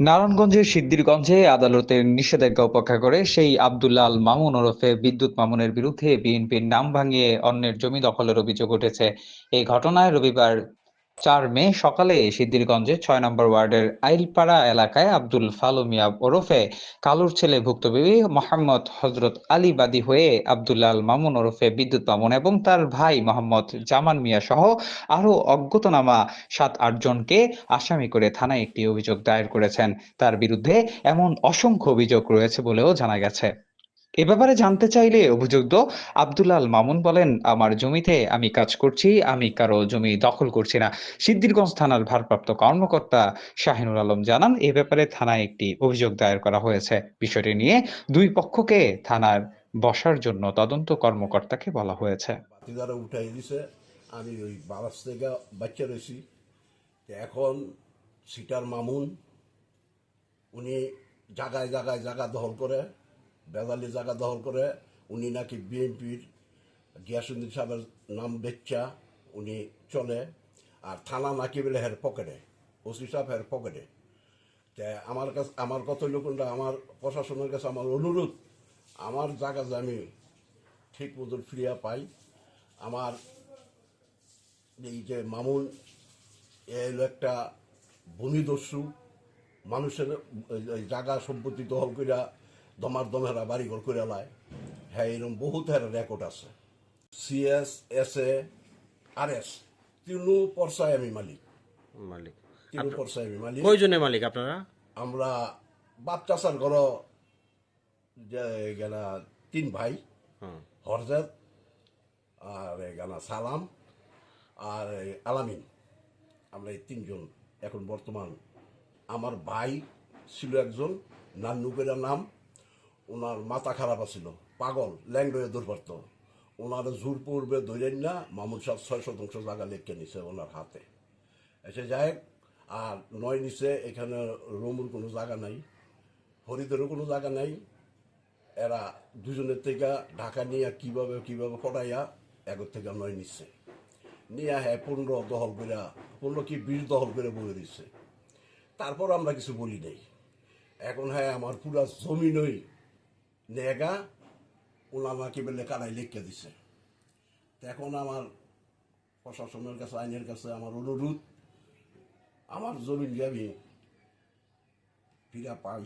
নারায়ণগঞ্জের সিদ্ধিরগঞ্জে আদালতের নিষেধাজ্ঞা উপেক্ষা করে সেই আবদুল্লাহ আল মামুন ওরফে বিদ্যুৎ মামুনের বিরুদ্ধে বিএনপির নাম ভাঙিয়ে অন্যের জমি দখলের অভিযোগ উঠেছে। এই ঘটনায় রবিবার চার মে সকালে সিদ্ধিরগঞ্জে ছয় নম্বর ওয়ার্ডের আইলপাড়া এলাকায় আব্দুল ফালু মিয়া ওরফে কালুর ছেলে ভুক্তভোগী মোহাম্মদ হজরত আলী বাদী হয়ে আল মামুন ওরফে বিদ্যুৎ মামুন এবং তার ভাই মোহাম্মদ জামান মিয়া সহ আরও অজ্ঞাতনামা সাত, আট জনকে আসামি করে থানায় একটি অভিযোগ দায়ের করেছেন। তার বিরুদ্ধে এমন অসংখ্য অভিযোগ রয়েছে বলেও জানা গেছে। এ ব্যাপারে জানতে চাইলে অভিযুক্ত আল মামুন বলেন, আমার জমিতে আমি কাজ করছি, আমি কারও জমি দখল করছি না। সিদ্দিরগঞ্জ থানার ভারপ্রাপ্ত কর্মকর্তা শাহিনুর আলম জানান, এ ব্যাপারে থানায় একটি অভিযোগ দায়ের করা হয়েছে। বিষয়টি নিয়ে দুই পক্ষকে থানার বসার জন্য তদন্ত কর্মকর্তাকে বলা হয়েছে। আমি ওই বারাস থেকে বাচ্চা রয়েছি। এখন সিটার মামুন, উনি জায়গায় জায়গায় জায়গা দখল করে বেদালি জায়গা দখল করে, উনি নাকি বিএনপির গিয়াসুদ্দিন সাহেবের নাম বেচ্চা, উনি চলে, আর থানা নাকি বলে হের পকেটে, ওসি সাহেব হের পকেটে। তে আমার কাছে, আমার কত লোকটা আমার প্রশাসনের কাছে আমার অনুরোধ, আমার জায়গা আমি ঠিক মতন ফিরিয়া পাই, আমার এই যে মামুন, এ হলো একটা ভূমিদস্যু, মানুষের জায়গা সম্পত্তি দখল কইরা দমার দমেরা বাড়িঘর করে লায়। হ্যাঁ এরকম বহুত হ্যাঁ রেকর্ড আছে। C S S A R S Tinu পর্সায় আমি মালিক। মালিক। তিনু পর্সায় আমি মালিক। কয়জনের মালিক আপনারা? আমরা বাপ চাষার ঘর যে গেলা তিন ভাই হরজত আর গেলা সালাম আর আলামিন। আমরা এই তিনজন। এখন বর্তমান আমার ভাই ছিল একজন নান্নুকেরা নাম। ওনার মাথা খারাপ আছিল, পাগল ল্যাংডয়ে দুর্বর্ত। ওনার জোর পূর্বে ধরেন না, মামুন সাহেব ছয় শতাংশ জায়গা লেখকে নিছে ওনার হাতে। এসে যায় আর নয় নিচে এখানে রুমুর কোনো জায়গা নাই হরিদেরও কোনো জায়গা নাই। এরা দুজনের থেকে ঢাকা নিয়ে কীভাবে কীভাবে পড়াইয়া এগর থেকে নয় নিচ্ছে নিয়ে হ্যাঁ পনেরো দহল করে পনেরো কি বিশ দহল করে বলে দিচ্ছে তারপর আমরা কিছু বলি নাই। এখন হ্যাঁ আমার পুরা জমিনই নেগা ওলামা কি বলে কারাই লিখে দিছে। এখন আমার প্রশাসনের কাছে, আইনের কাছে আমার অনুরোধ, আমার জমিন আমি ফিরা পাই।